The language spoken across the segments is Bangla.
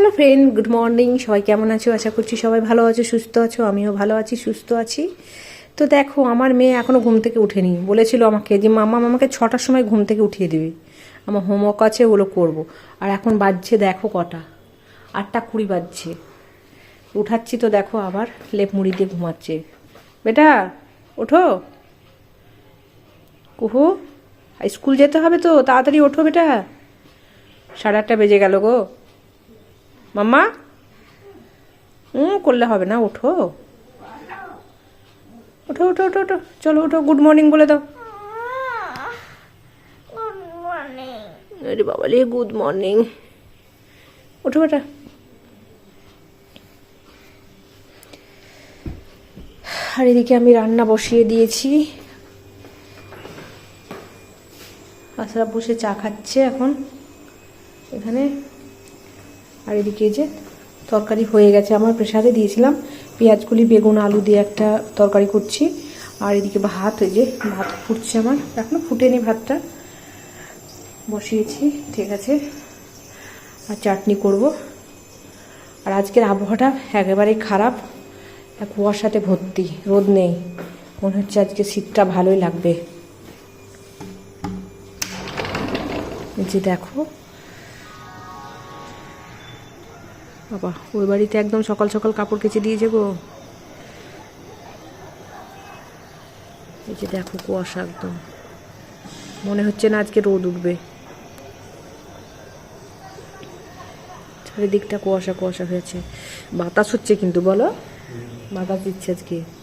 হ্যালো ফ্রেন্ড গুড মর্নিং সবাই কেমন আছো? আশা করছি সবাই ভালো আছো, সুস্থ আছো। আমিও ভালো আছি, সুস্থ আছি। তো দেখো, আমার মেয়ে এখনও ঘুম থেকে উঠেনি বলেছিল আমাকে যে মামা আমাকে ছটার সময় ঘুম থেকে উঠিয়ে দেবে। আমার হোমওয়ার্ক আছে, ওগুলো করব। আর এখন বাজছে, দেখো কটা। আটটা কুড়ি বাজছে। উঠাচ্ছি তো, দেখো আবার লেপ মুড়ি দিয়ে ঘুমাচ্ছে। বেটা, ওঠো। কুহু, স্কুল যেতে হবে তো, তাড়াতাড়ি ওঠো বেটা। সাড়ে আটটা বেজে গেল গো। মাম্মা? হুম করলে হবে না ওঠো। ওঠো ওঠো ওঠো ওঠো। চলো ওঠো গুড মর্নিং বলে দাও। গুড মর্নিং আরে বাবা রে গুড মর্নিং ওঠো বেটা আর এদিকে আমি রান্না বসিয়ে দিয়েছি। আশরা বসে চা খাচ্ছে এখন। এখানে আর এদিকে যে তরকারি হয়ে গেছে, আমার প্রেশারে দিয়েছিলাম পেঁয়াজগুলি, বেগুন, আলু দিয়ে একটা তরকারি করছি। আর এদিকে ভাত ওই যে ভাত ফুটছে আমার, এখনও ফুটেনি ভাতটা। বসিয়েছি, ঠিক আছে। আর চাটনি করব। আর আজকের আবহাওয়াটা একেবারেই খারাপ কুয়াশাতে ভর্তি, রোদ নেই। মনে হচ্ছে আজকে শীতটা ভালোই লাগবে। যে দেখো বাবা, ওই বাড়িতে একদম সকাল সকাল কাপড় কেচে দিয়ে যাব। এই যে দেখো কুয়াশা একদম। মনে হচ্ছে না আজকে রোদ উঠবে। চারিদিকটা কুয়াশা কুয়াশা হয়েছে। বাতাস হচ্ছে কিন্তু, বলো? বাতাস দিচ্ছে আজকে।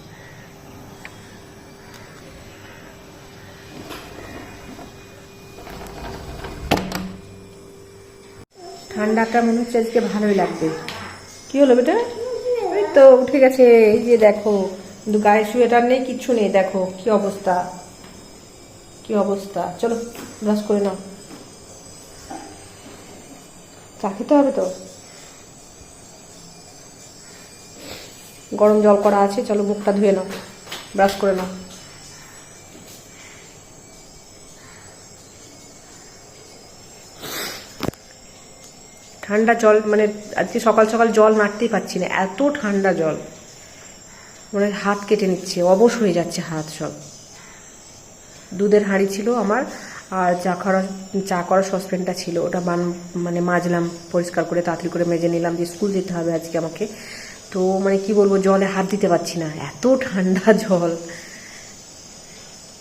ঠান্ডাটা মনে হচ্ছে আজকে ভালোই লাগবে। কি হলো বেটা? এই তো উঠে গেছে এই যে দেখো কিন্তু গায়ে শুয়েটার নেই কিচ্ছু নেই দেখো কি অবস্থা? কি অবস্থা? চলো ব্রাশ করে নাও। চা খেতে হবে তো? গরম জল করা আছে চলো মুখটা ধুয়ে নাও ব্রাশ করে নাও। ঠান্ডা জল মানে আজকে সকাল সকাল জল নাড়তেই পাচ্ছি না, এত ঠান্ডা জল। মানে হাত কেটে নিচ্ছে, অবশ হয়ে যাচ্ছে হাত সব। দুধের হাঁড়ি ছিল আমার, আর চা করা চা করার সসপ্যানটা ছিল, ওটা মান মানে মাজলাম, পরিষ্কার করে তাড়াতাড়ি করে মেজে নিলাম যে স্কুল যেতে হবে আজকে আমাকে। তো মানে কি বলব, জলে হাত দিতে পারছি না, এত ঠান্ডা জল।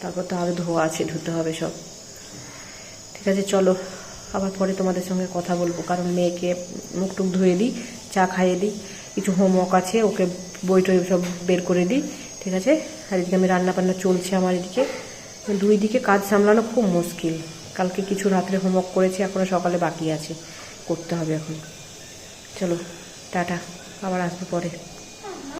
তারপর তো আরও ধোয়া আছে, ধুতে হবে সব। ঠিক আছে, চলো। আবার পরে তোমাদের সঙ্গে কথা বলব, কারণ মেয়েকে মুখ টুক ধুয়ে দিই, চা খাইয়ে দিই, কিছু হোমওয়ার্ক আছে, ওকে বই টই সব বের করে দিই, ঠিক আছে? আর এদিকে আমি রান্না বান্না চলছে আমার এদিকে। দুই দিকে কাজ সামলানো খুব মুশকিল। কালকে কিছু রাত্রে হোমওয়ার্ক করেছি এখনও সকালে বাকি আছে, করতে হবে এখন। চলো, টাটা, আবার আসব পরে।